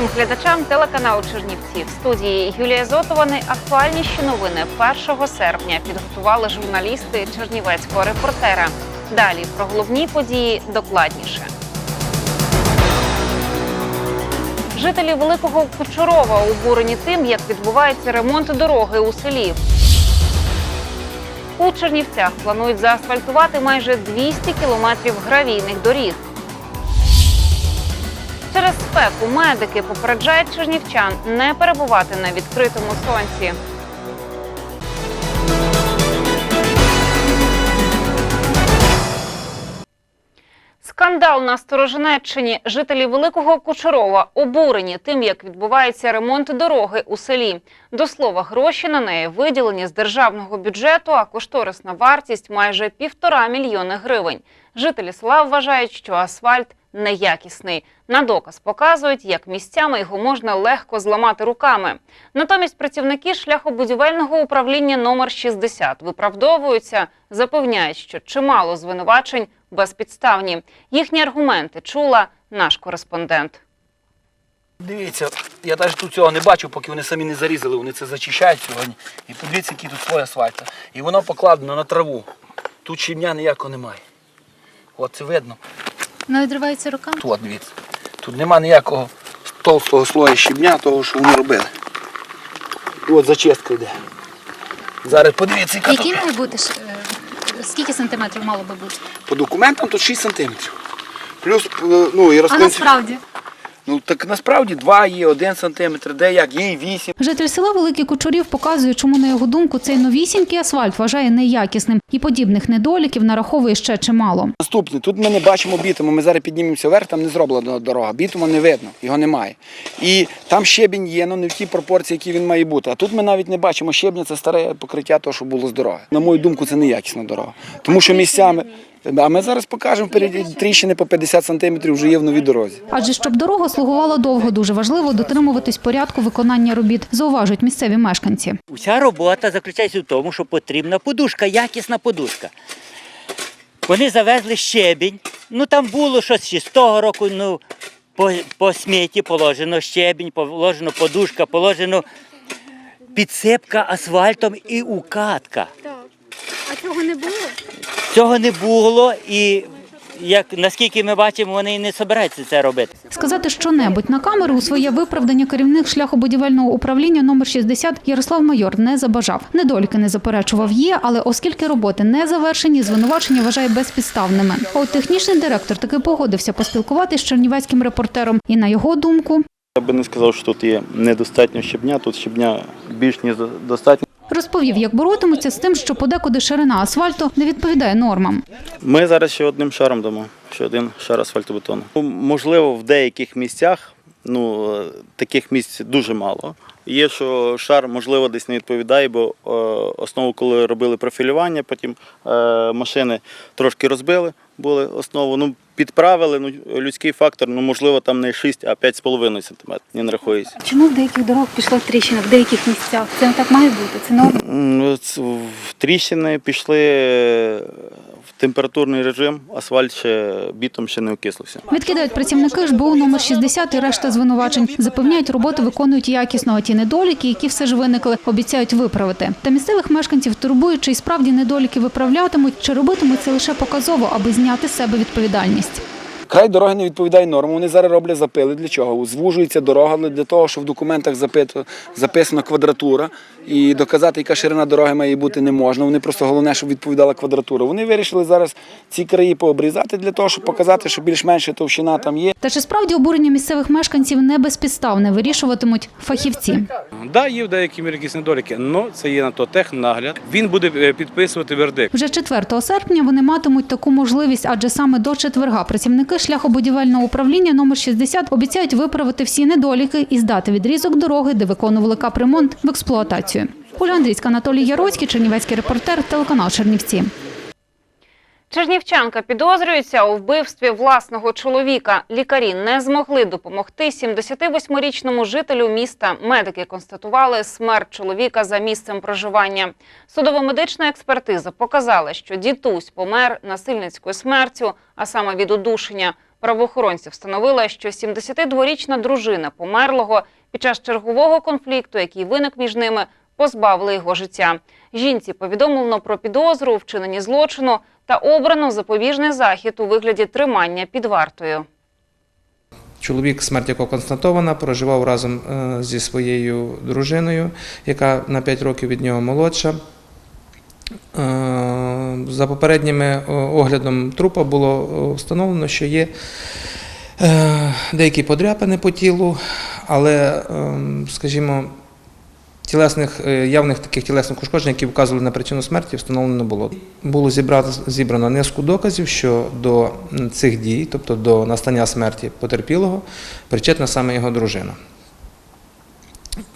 Усім глядачам телеканалу Чернівці. В студії Юлія Зотова найактуальніші новини 1 серпня підготували журналісти Чернівецького репортера. Далі про головні події докладніше. Жителі Великого Кучурова обурені тим, як відбувається ремонт дороги у селі. У Чернівцях планують заасфальтувати майже 200 кілометрів гравійних доріг. Через спеку медики попереджають чернівчан не перебувати на відкритому сонці. Скандал на Сторожинеччині. Жителі Великого Кучерова обурені тим, як відбувається ремонт дороги у селі. До слова, гроші на неї виділені з державного бюджету, а кошторисна вартість майже півтора мільйони гривень. Жителі села вважають, що асфальт неякісний. На доказ показують, як місцями його можна легко зламати руками. Натомість працівники шляхобудівельного управління номер 60 виправдовуються, запевняють, що чимало звинувачень безпідставні. Їхні аргументи чула наш кореспондент. Дивіться, я навіть тут цього не бачив, поки вони самі не зарізали, вони це зачищають сьогодні. І подивіться, який тут слой асфальту. І воно покладено на траву. Тут щебня ніякого немає. От це видно. Не відривається руками? Тут, дивіться. Тут нема ніякого толстого слоя щебня, того, що вони робили. І от зачистка йде. Зараз подивіться, яка Який тут. має бути? е, Скільки сантиметрів мало би бути? По документам тут 6 сантиметрів. Плюс, е, ну і А розклинці. насправді? Ну так насправді 2 є, 1 сантиметр, де як, є і 8. Житель села Великий Кучурів показує, чому на його думку цей новісінький асфальт вважає неякісним і подібних недоліків нараховує ще чимало. Наступне, тут ми не бачимо бітуму, ми зараз піднімемося вверх, там не зроблена дорога. Бітуму не видно, його немає. І там щебінь є, але не в тій пропорції, які він має бути. А тут ми навіть не бачимо щебня, це старе покриття того, що було з дороги. На мою думку, це неякісна дорога. Тому що місцями. А ми зараз покажемо впереді тріщини по 50 сантиметрів вже є в новій дорозі. Адже щоб дорога слугувала довго, дуже важливо дотримуватись порядку виконання робіт, зауважують місцеві мешканці. Вся робота заключається в тому, що потрібна подушка, якісна подушка. Вони завезли щебінь. Ну там було щось ще з того року, ну, по, по сміті положено щебінь, положено подушка, положено підсипка асфальтом і укатка. А цього не було? Цього не було і. Як наскільки ми бачимо, вони і не збираються це робити. Сказати що-небудь на камеру у своє виправдання керівник шляхобудівельного управління номер 60 Ярослав Майор не забажав. Недоліки не заперечував є, але оскільки роботи не завершені, звинувачення вважає безпідставними. А от технічний директор таки погодився поспілкуватися з чернівецьким репортером. І на його думку, Я би не сказав, що тут є недостатньо щебня, тут щебня більш ніж достатньо. Розповів, як боротимуться з тим, що подекуди ширина асфальту не відповідає нормам. Ми зараз ще одним шаром дамо, ще один шар асфальтобетону. Ну, Можливо, в деяких місцях, ну е, таких місць дуже мало. Є, що шар, можливо, десь не відповідає, бо е, основу, коли робили профілювання, потім е, машини трошки розбили, були основу. Ну, підправили, ну, людський фактор, ну, можливо, там не 6, а 5,5 см, не рахується. Чому в деяких дорогах пішла тріщина, в деяких місцях? Це не так має бути, це норма. Ну, В тріщини пішли в температурний режим, асфальт ще бітом ще не окислився. Відкидають працівники ЖБУ номер 60 і решта звинувачень. Запевняють, роботи виконують якісно, а ті недоліки, які все ж виникли, обіцяють виправити. Та місцевих мешканців турбують, чи справді недоліки виправлятимуть, чи робитимуть це лише показово, аби зняти з себе відповідальність. Край дороги не відповідає нормам. Вони зараз роблять запили. Для чого? Звужується дорога але для того, що в документах записано квадратура, і доказати, яка ширина дороги має бути, не можна. Вони просто головне, щоб відповідала квадратура. Вони вирішили зараз ці краї пообрізати для того, щоб показати, що більш-менше товщина там є. Та чи справді обурення місцевих мешканців не безпідставне вирішуватимуть фахівці? Да, є в деякі мірі якісь недоліки, але це є на то технагляд. Він буде е, підписувати вердикт. Вже 4 серпня вони матимуть таку можливість, адже саме до четверга працівники шляхобудівельного управління номер 60 обіцяють виправити всі недоліки і здати відрізок дороги, де виконували капремонт в експлуатацію. Оля Андрійська, Анатолій Яроцький, Чернівецький репортер, телеканал Чернівці. Чернівчанка підозрюється у вбивстві власного чоловіка. Лікарі не змогли допомогти 78-річному жителю міста. Медики констатували смерть чоловіка за місцем проживання. Судово-медична експертиза показала, що дідусь помер насильницькою смертю, а саме від удушення. Правоохоронці встановили, що 72-річна дружина померлого під час чергового конфлікту, який виник між ними, позбавили його життя. Жінці повідомлено про підозру у вчиненні злочину та обрано запобіжний захід у вигляді тримання під вартою. Чоловік, смерть якого констатована, проживав разом е, зі своєю дружиною, яка на 5 років від нього молодша. Е, За попередніми е, оглядом трупа було встановлено, що є деякі подряпини по тілу, але, ем, скажімо, тілесних, е, явних таких тілесних ушкоджень, які вказували на причину смерті, встановлено не було. Було зібрано, зібрано низку доказів, що до цих дій, тобто до настання смерті потерпілого, причетна саме його дружина.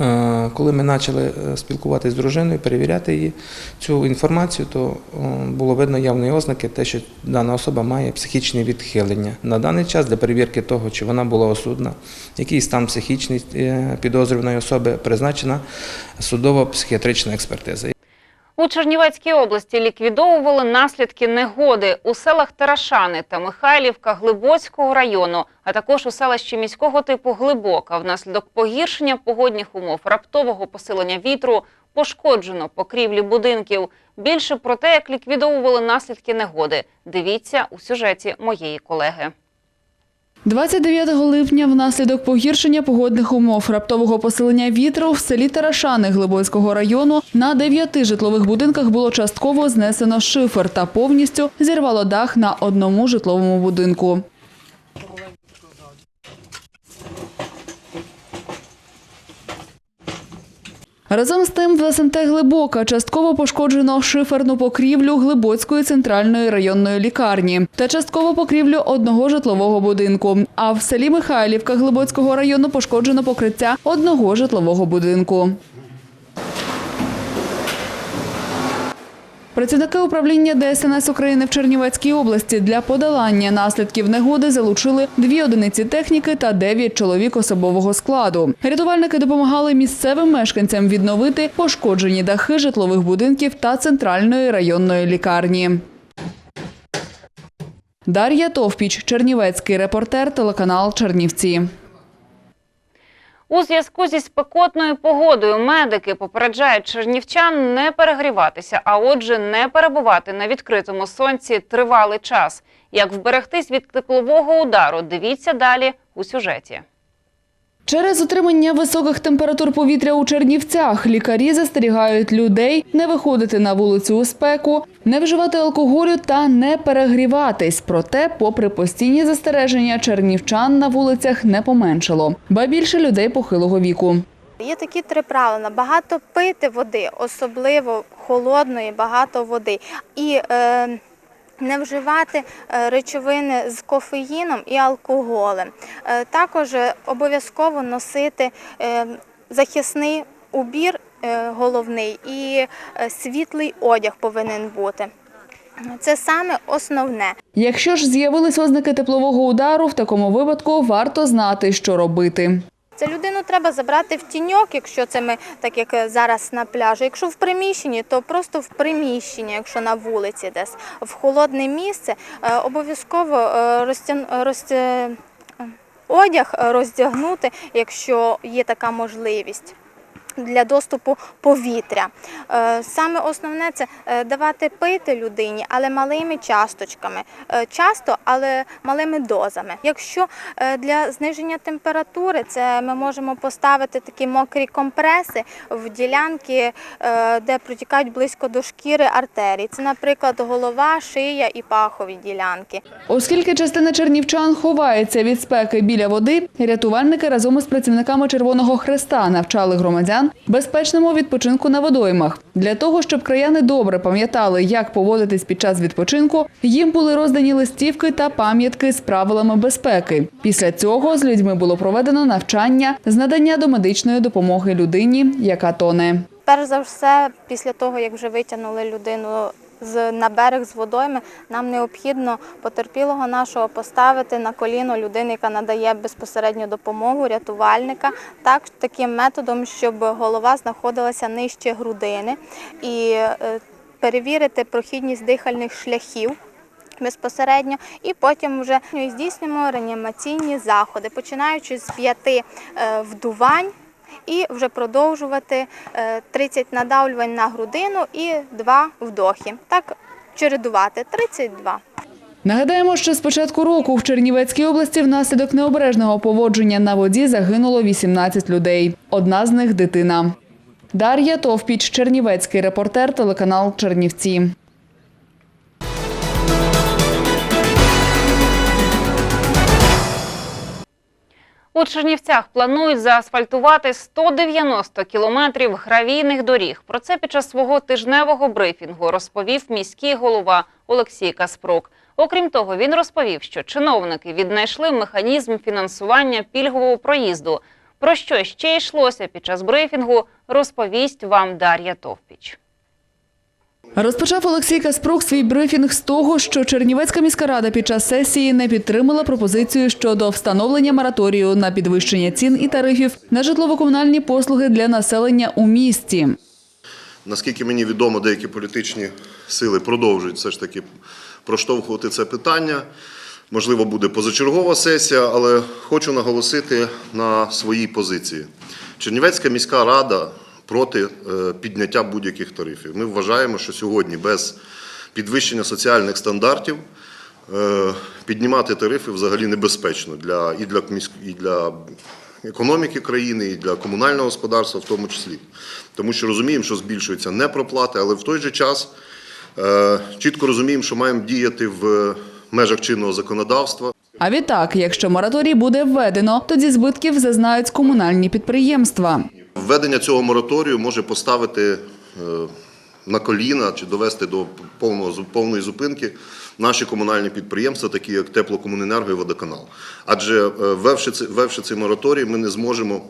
Е, Коли ми почали е, спілкуватися з дружиною, перевіряти її цю інформацію, то е, було видно явні ознаки, те, що дана особа має психічне відхилення. На даний час для перевірки того, чи вона була осудна, який стан психічний підозрюваної особи, призначена судово-психіатрична експертиза. У Чернівецькій області ліквідовували наслідки негоди у селах Тарашани та Михайлівка Глибоцького району, а також у селищі міського типу Глибока. Внаслідок погіршення погодних умов, раптового посилення вітру пошкоджено покрівлі будинків. Більше про те, як ліквідовували наслідки негоди, дивіться у сюжеті моєї колеги. 29 липня внаслідок погіршення погодних умов раптового посилення вітру в селі Тарашани Глибоцького району на дев'яти житлових будинках було частково знесено шифер та повністю зірвало дах на одному житловому будинку. Разом з тим в СМТ Глибока частково пошкоджено шиферну покрівлю Глибоцької центральної районної лікарні та частково покрівлю одного житлового будинку. А в селі Михайлівка Глибоцького району пошкоджено покриття одного житлового будинку. Працівники управління ДСНС України в Чернівецькій області для подолання наслідків негоди залучили дві одиниці техніки та дев'ять чоловік особового складу. Рятувальники допомагали місцевим мешканцям відновити пошкоджені дахи житлових будинків та центральної районної лікарні. Дар'я Товпіч, Чернівецький репортер, телеканал Чернівці. У зв'язку зі спекотною погодою медики попереджають чернівчан не перегріватися, а отже, не перебувати на відкритому сонці тривалий час. Як вберегтись від теплового удару, дивіться далі у сюжеті. Через отримання високих температур повітря у Чернівцях лікарі застерігають людей не виходити на вулицю у спеку, не вживати алкоголю та не перегріватись. Проте, попри постійні застереження, чернівчан на вулицях не поменшало, ба більше людей похилого віку. Є такі три правила: багато пити води, особливо холодної, багато води. І е, не вживати е, речовини з кофеїном і алкоголем. Е, також е, обов'язково носити захисний убір головний і світлий одяг повинен бути. Це саме основне. Якщо ж з'явились ознаки теплового удару, в такому випадку варто знати, що робити. Це людину треба забрати в тіньок, якщо це ми так як е, зараз на пляжі. Якщо в приміщенні, то просто в приміщенні, якщо на вулиці десь в холодне місце, е, обов'язково е, розтян... розтя... е, одяг роздягнути, якщо є така можливість. Для доступу повітря. Е, Саме основне це е, давати пити людині, але малими часточками. Е, Часто, але малими дозами. Якщо для зниження температури це ми можемо поставити такі мокрі компреси в ділянки, де протікають близько до шкіри артерій. Це, наприклад, голова, шия і пахові ділянки. Оскільки частина чернівчан ховається від спеки біля води, рятувальники разом із працівниками Червоного Хреста навчали громадян чернівчан безпечному відпочинку на водоймах. Для того, щоб краяни добре пам'ятали, як поводитись під час відпочинку, їм були роздані листівки та пам'ятки з правилами безпеки. Після цього з людьми було проведено навчання з надання домедичної допомоги людині, яка тоне. Перш за все, після того, як вже витягнули людину з, на берег з водойми, нам необхідно потерпілого нашого поставити на коліно людини, яка надає безпосередню допомогу, рятувальника, так, таким методом, щоб голова знаходилася нижче грудини і е, перевірити прохідність дихальних шляхів. Безпосередньо, і потім вже здійснюємо реанімаційні заходи, починаючи з п'яти е, вдувань і вже продовжувати е, 30 надавлювань на грудину і 2 вдохи. Так чередувати 32. Нагадаємо, що з початку року в Чернівецькій області внаслідок необережного поводження на воді загинуло 18 людей. Одна з них дитина. Дар'я Товпіч, Чернівецький репортер, телеканал Чернівці. У Чернівцях планують заасфальтувати 190 кілометрів гравійних доріг. Про це під час свого тижневого брифінгу розповів міський голова Олексій Каспрук. Окрім того, він розповів, що чиновники віднайшли механізм фінансування пільгового проїзду. Про що ще йшлося під час брифінгу, розповість вам Дар'я Товпіч. Розпочав Олексій Каспрук свій брифінг з того, що Чернівецька міська рада під час сесії не підтримала пропозицію щодо встановлення мораторію на підвищення цін і тарифів на житлово-комунальні послуги для населення у місті. Наскільки мені відомо, деякі політичні сили продовжують все ж таки проштовхувати це питання. Можливо, буде позачергова сесія, але хочу наголосити на своїй позиції. Чернівецька міська рада проти е, підняття будь-яких тарифів. Ми вважаємо, що сьогодні без підвищення соціальних стандартів е, піднімати тарифи взагалі небезпечно для, і, для, і для економіки країни, і для комунального господарства в тому числі. Тому що розуміємо, що збільшуються не проплати, але в той же час е, чітко розуміємо, що маємо діяти в межах чинного законодавства. А відтак, якщо мораторій буде введено, тоді збитків зазнають комунальні підприємства. Введення цього мораторію може поставити е, на коліна чи довести до повного, повної зупинки наші комунальні підприємства, такі як Теплокомуненерго і Водоканал. Адже е, ввевши цей, ввевши цей мораторій, ми не зможемо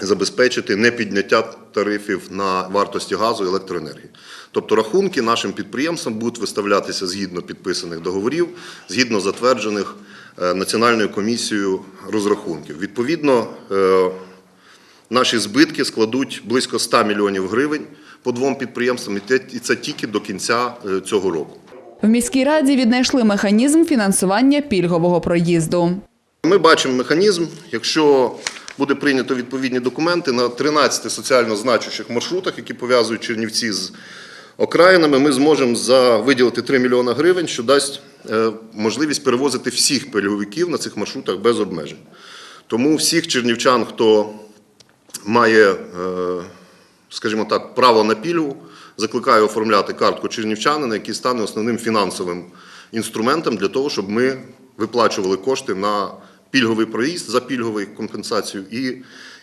забезпечити непідняття тарифів на вартості газу і електроенергії. Тобто рахунки нашим підприємствам будуть виставлятися згідно підписаних договорів, згідно затверджених е, Національною комісією розрахунків. Відповідно, Наші збитки складуть близько 100 мільйонів гривень по двом підприємствам, і це тільки до кінця е, цього року. В міській раді віднайшли механізм фінансування пільгового проїзду. Ми бачимо механізм, якщо буде прийнято відповідні документи на 13 соціально значущих маршрутах, які пов'язують Чернівці з окраїнами, ми зможемо за виділити 3 мільйона гривень, що дасть е, можливість перевозити всіх пільговиків на цих маршрутах без обмежень. Тому всіх чернівчан, хто має, е, скажімо так, право на пільгу, закликає оформляти картку чернівчанина, який стане основним фінансовим інструментом для того, щоб ми виплачували кошти на пільговий проїзд за пільгову компенсацію і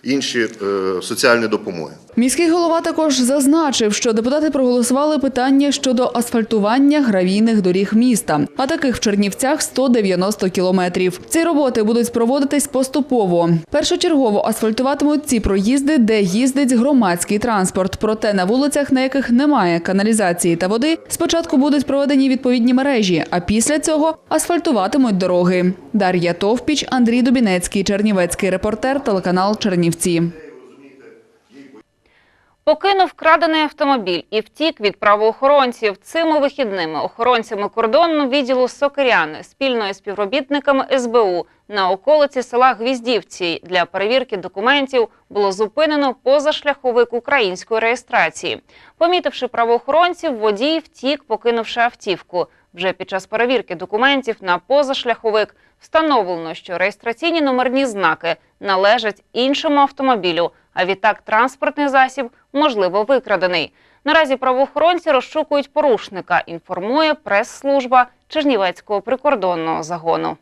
інші е, соціальні допомоги. Міський голова також зазначив, що депутати проголосували питання щодо асфальтування гравійних доріг міста, а таких в Чернівцях 190 кілометрів. Ці роботи будуть проводитись поступово. Першочергово асфальтуватимуть ці проїзди, де їздить громадський транспорт. Проте на вулицях, на яких немає каналізації та води, спочатку будуть проведені відповідні мережі, а після цього асфальтуватимуть дороги. Дар'я Товпіч, Андрій Дубінецький, Чернівецький репортер, телеканал Чернівці. Покинув крадений автомобіль і втік від правоохоронців. Цими вихідними охоронцями кордонного відділу Сокиряни спільно із співробітниками СБУ на околиці села Гвіздівці для перевірки документів було зупинено позашляховик української реєстрації. Помітивши правоохоронців, водій втік, покинувши автівку. Вже під час перевірки документів на позашляховик встановлено, що реєстраційні номерні знаки належать іншому автомобілю, а відтак транспортний засіб можливо викрадений. Наразі правоохоронці розшукують порушника, інформує прес-служба Чернівецького прикордонного загону.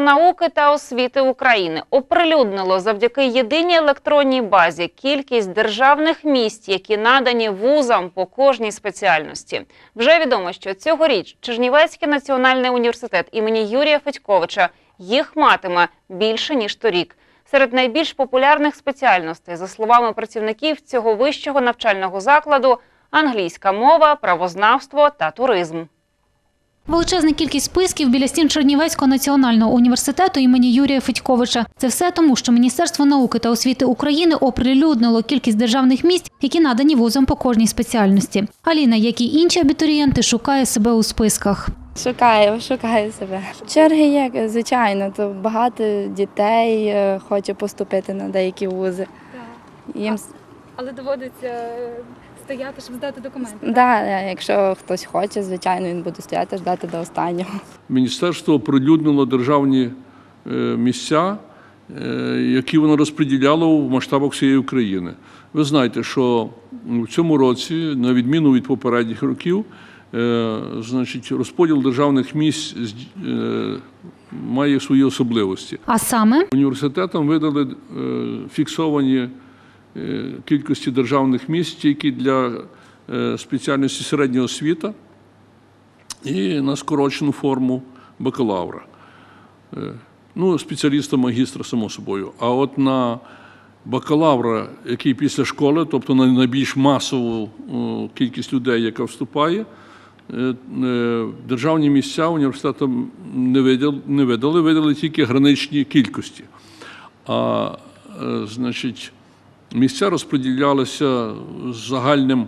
Науки та освіти України оприлюднило завдяки єдиній електронній базі кількість державних місць, які надані вузам по кожній спеціальності. Вже відомо, що цьогоріч Чернівецький національний університет імені Юрія Федьковича їх матиме більше ніж торік. Серед найбільш популярних спеціальностей, за словами працівників цього вищого навчального закладу, англійська мова, правознавство та туризм. Величезна кількість списків біля стін Чернівецького національного університету імені Юрія Федьковича. Це все тому, що Міністерство науки та освіти України оприлюднило кількість державних місць, які надані вузам по кожній спеціальності. Аліна, як і інші абітурієнти, шукає себе у списках. Шукаю, шукаю себе. Черги є, звичайно, то багато дітей е, хоче поступити на деякі вузи. Їм Але доводиться стояти, щоб здати документи. да, е, якщо хтось хоче, звичайно, він буде стояти ждати до останнього. Міністерство оприлюднило державні е, місця, е, які воно розподіляло в масштабах всієї України. Ви знаєте, що в цьому році, на відміну від попередніх років, значить, розподіл державних місць з- має свої особливості. А саме Університетам видали фіксовані кількості державних місць тільки для е, спеціальності середня освіта і на скорочену форму бакалавра. Е, Ну, спеціаліста магістра, само собою. А от на бакалавра, який після школи, тобто на найбільш масову кількість людей, яка вступає, е, е, державні місця університетам не видали, не видали, видали тільки граничні кількості. А е, значить, місця розподілялися загальним,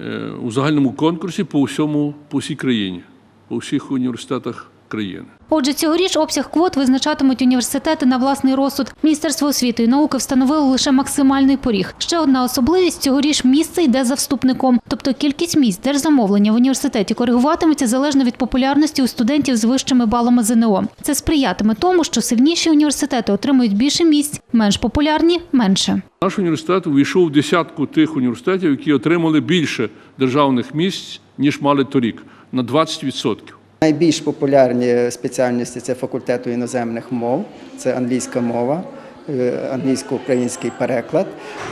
е, у загальному конкурсі по всьому, по всій країні, по всіх університетах країни. Отже, цьогоріч обсяг квот визначатимуть університети на власний розсуд. Міністерство освіти і науки встановило лише максимальний поріг. Ще одна особливість цьогоріч місце йде за вступником, тобто кількість місць держзамовлення в університеті коригуватиметься залежно від популярності у студентів з вищими балами ЗНО. Це сприятиме тому, що сильніші університети отримують більше місць, менш популярні менше. Наш університет увійшов в десятку тих університетів, які отримали більше державних місць, ніж мали торік, на 20%. Найбільш популярні спеціальності це факультету іноземних мов, це англійська мова, е, англійсько-український переклад.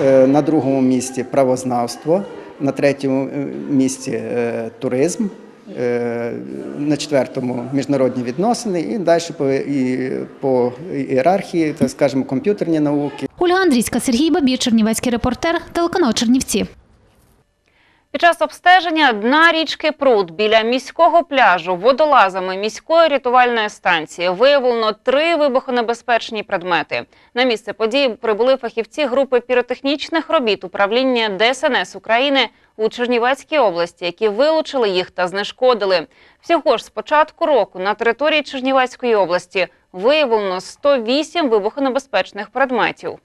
Е, На другому місці правознавство, на третьому е, місці туризм, на четвертому міжнародні відносини і далі по, і, по ієрархії, так скажемо, комп'ютерні науки. Ольга Андрійська, Сергій Бабір, Чернівецький репортер, телеканал Чернівці. Під час обстеження дна річки Пруд біля міського пляжу водолазами міської рятувальної станції виявлено три вибухонебезпечні предмети. На місце події прибули фахівці групи піротехнічних робіт управління ДСНС України у Чернівецькій області, які вилучили їх та знешкодили. Всього ж з початку року на території Чернівецької області виявлено 108 вибухонебезпечних предметів.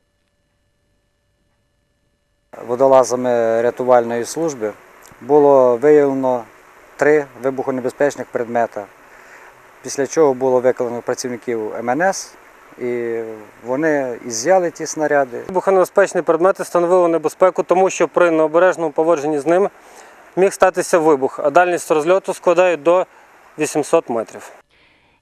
Водолазами рятувальної служби було виявлено три вибухонебезпечних предмета, після чого було викликано працівників МНС, і вони із'яли ті снаряди. Вибухонебезпечні предмети становили небезпеку, тому що при необережному поводженні з ним міг статися вибух, а дальність розльоту складає до 800 метрів.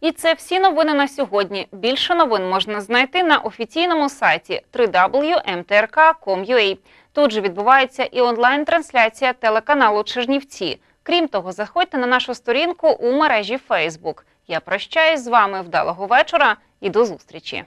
І це всі новини на сьогодні. Більше новин можна знайти на офіційному сайті www.mtrk.com.ua. Тут же відбувається і онлайн-трансляція телеканалу Чернівці. Крім того, заходьте на нашу сторінку у мережі Facebook. Я прощаюсь з вами вдалого вечора і до зустрічі.